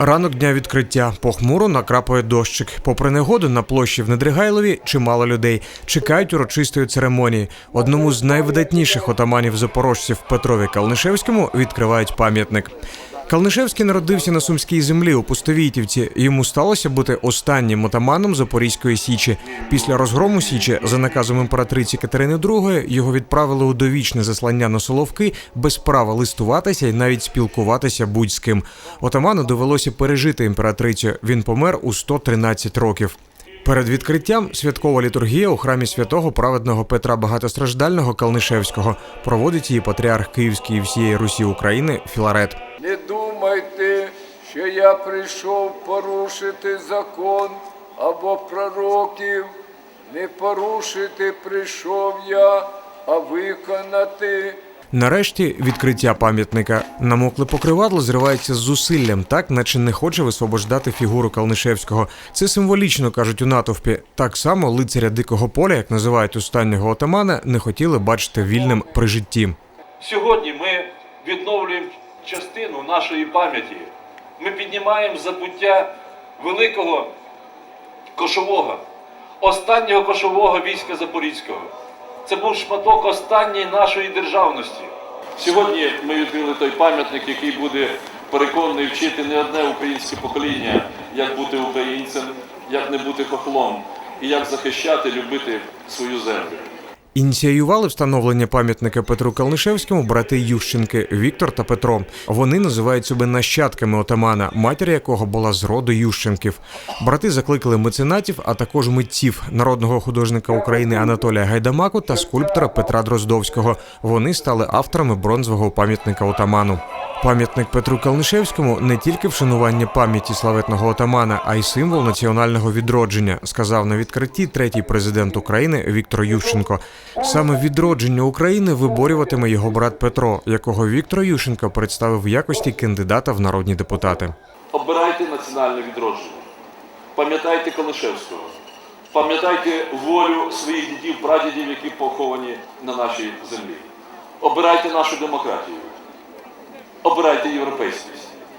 Ранок дня відкриття. Похмуро накрапує дощик. Попри негоду на площі в Недригайлові чимало людей чекають урочистої церемонії. Одному з найвидатніших отаманів запорожців Петрові Калнишевському відкривають пам'ятник. Калнишевський народився на сумській землі у Пустовійтівці. Йому сталося бути останнім отаманом Запорізької січі. Після розгрому січі за наказом імператриці Катерини II його відправили у довічне заслання на Соловки без права листуватися і навіть спілкуватися будь з ким. Отаману довелося пережити імператрицю. Він помер у 113 років. Перед відкриттям святкова літургія у храмі святого праведного Петра Багатостраждального Калнишевського проводить її патріарх Київський і всієї Русі України Філарет. Не думайте, що я прийшов порушити закон або пророків. Не порушити прийшов я, а виконати. Нарешті відкриття пам'ятника. Намокле покривадло зривається з зусиллям, так наче не хоче висвобождати фігуру Калнишевського. Це символічно кажуть у натовпі. Так само лицаря дикого поля, як називають останнього отамана, не хотіли бачити вільним при житті. Сьогодні ми відновлюємо частину нашої пам'яті. Ми піднімаємо забуття великого кошового, останнього кошового війська Запорізького. Це був шматок останньої нашої державності. Сьогодні ми відкрили той пам'ятник, який буде переконаний вчити не одне українське покоління, як бути українцем, як не бути хохлом і як захищати, любити свою землю. Ініціювали встановлення пам'ятника Петру Калнишевському брати Ющенки Віктор та Петро. Вони називають себе нащадками отамана, матір якого була з роду Ющенків. Брати закликали меценатів, а також митців народного художника України Анатолія Гайдамаку та скульптора Петра Дроздовського. Вони стали авторами бронзового пам'ятника отаману. Пам'ятник Петру Калнишевському не тільки вшанування пам'яті славетного отамана, а й символ національного відродження, сказав на відкритті третій президент України Віктор Ющенко. Саме відродження України виборюватиме його брат Петро, якого Віктор Ющенко представив в якості кандидата в народні депутати. Обирайте національне відродження. Пам'ятайте Калишевського. Пам'ятайте волю своїх дідів, прадідів, які поховані на нашій землі. Обирайте нашу демократію. Обирайте європейськість.